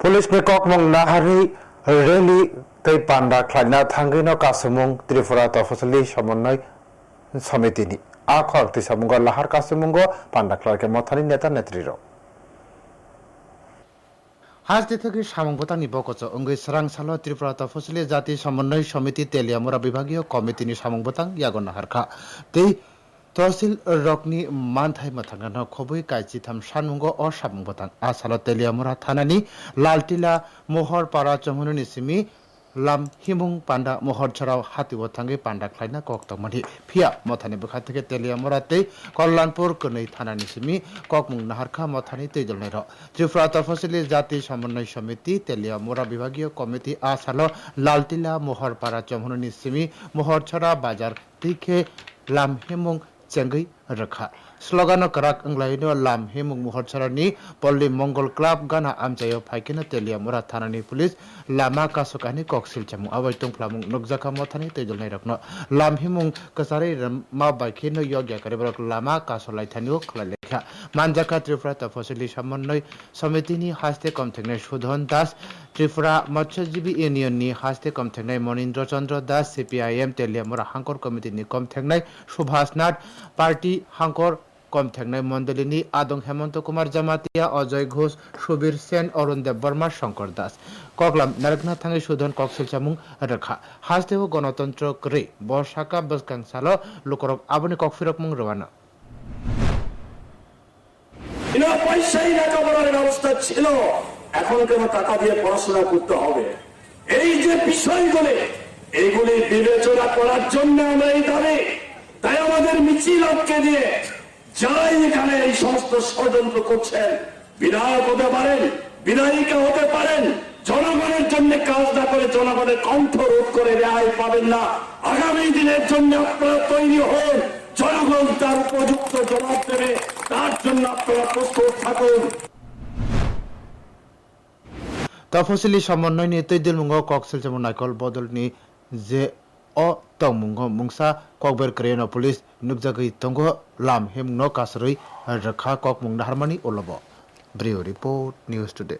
Police ने ककमंग नाहारी रेली तै panda ख्लाइना थांगैनो कासुमुं Tripura तफसली समन्वय समितिनि आ खरक्ति सामुंग लाहार कासुमुंग पान्डा ख्लाइके मथानि नेता नेत्रीरो হাজতে থেকে সামংপতানি বকচ অঙ্গৈ সরাং সালো ত্রিপুরা তফসিলি জাতি সমন্বয় সমিতি তেলিয়ামুরা বিভাগীয় কমিটিনি সামংপতাং ইয়াগন হারখা তৈ তহসিল রকনি মানথাই মাথাঙ্গানো খবৈ কাইচি থাম সানমুঙ্গ অ সামংপতাং আসালো তেলিয়ামুরা থানানি লালটিলা মোহর পাড়া চমনুনি সিমি লাম হিমুং পান্ডা মোহর ছড়াও হাতিব থাঙ্গে পান্ডা খ্লাইনা কক্তমানি ফিয়া মথানি বখা থেকে তেলিয়ামুরা তৈ কল্যাণপুর কनै থানানি সিমি ককমুং নাহারখা মথানি তৈজলনাই র ত্রিপুরা তফসিলি জাতি সমন্বয় সমিতি তেলিয়ামুরা বিভাগীয় কমিটি আসালো লালটিলা মোহরপাড়া চমনুনি সিমি মোহরছড়া বাজার তিখে লাম হিমুং চ্যাঙ্গই রেখা স্লোগান করাক ইংলাইনো লাম হিমুং মুহর ছড়ানি পল্লী মঙ্গল ক্লাব গানা আমচায় ফাইকিনা তেলিয়া মুরা থানানি পুলিশ লামা কাসো কাহানি ককসিল চামু আবাই তুংফ্লামুং নুকজাকা মথানি তেজল নাই রাখনো লাম হিমুং কসারে মা বাইখিনো ইয়গ্যা করিবরক লামা কাসো লাইথানিও খলালে खलायलेखा मानजाखा त्रिपुरा तफसिली समन्वय समितिनि हास्ते कमथेंनाय सुधन दास त्रिपुरा मत्स्यजीबी इउनियननि हास्ते कमथेंनाय मनिन्द्र चन्द्र दास सिपिआइएम तेलियामुरा हांकर कमिटिनि कमथेंनाय सुभाष नाथ पार्टी हांकर কম ঠেকনাই মন্ডলিনী আদং হেমন্ত কুমার জামাতিয়া অজয় ঘোষ সুবীর সেন অরুণ দেব বর্মা শঙ্কর দাস কগলাম নারকনাথ থাঙ্গে সুধন কক্সিল চামুং রেখা হাসদেব গণতন্ত্র রে বর্ষাকা বসকাং সালো লোকরক আবনি ককফিরক মুং রওয়ানা বিনা পয়সাই লেখাপড়ার ব্যবস্থা ছিল, এখন কেন টাকা দিয়ে পড়াশোনা করতে হবে? এই যে বিষয়গুলি এইগুলি বিবেচনা করার জন্য আমরা এই দাবি। তাই আমাদের মিছিল আটকে দিয়ে যারাই এখানে এই সমস্ত ষড়যন্ত্র করছেন, বিধায়ক হতে পারেন, বিধায়িকা হতে পারেন, জনগণের জন্য কাজ না করে জনগণের কণ্ঠ রোধ করে রেহাই পাবেন না। আগামী দিনের জন্য আপনারা তৈরি হন। জনগণ তার উপযুক্ত জবাব দেবে, তার জন্য আপনারা প্রস্তুত থাকুন। তফসিলি সমন্বয় নি তৈদিল মুঙ্গ, কক্সিল চামুং নাইকল, বদল নি যে অ তং মুঙ্গ, মুংসা ককবের ক্রেন পুলিশ, নুকজাগৈ তঙ্গ, লাম হেম কাসরই রেখা কক মুং নাহারমানি, ওলব। ব্রিও রিপোর্ট, নিউজ টুডে।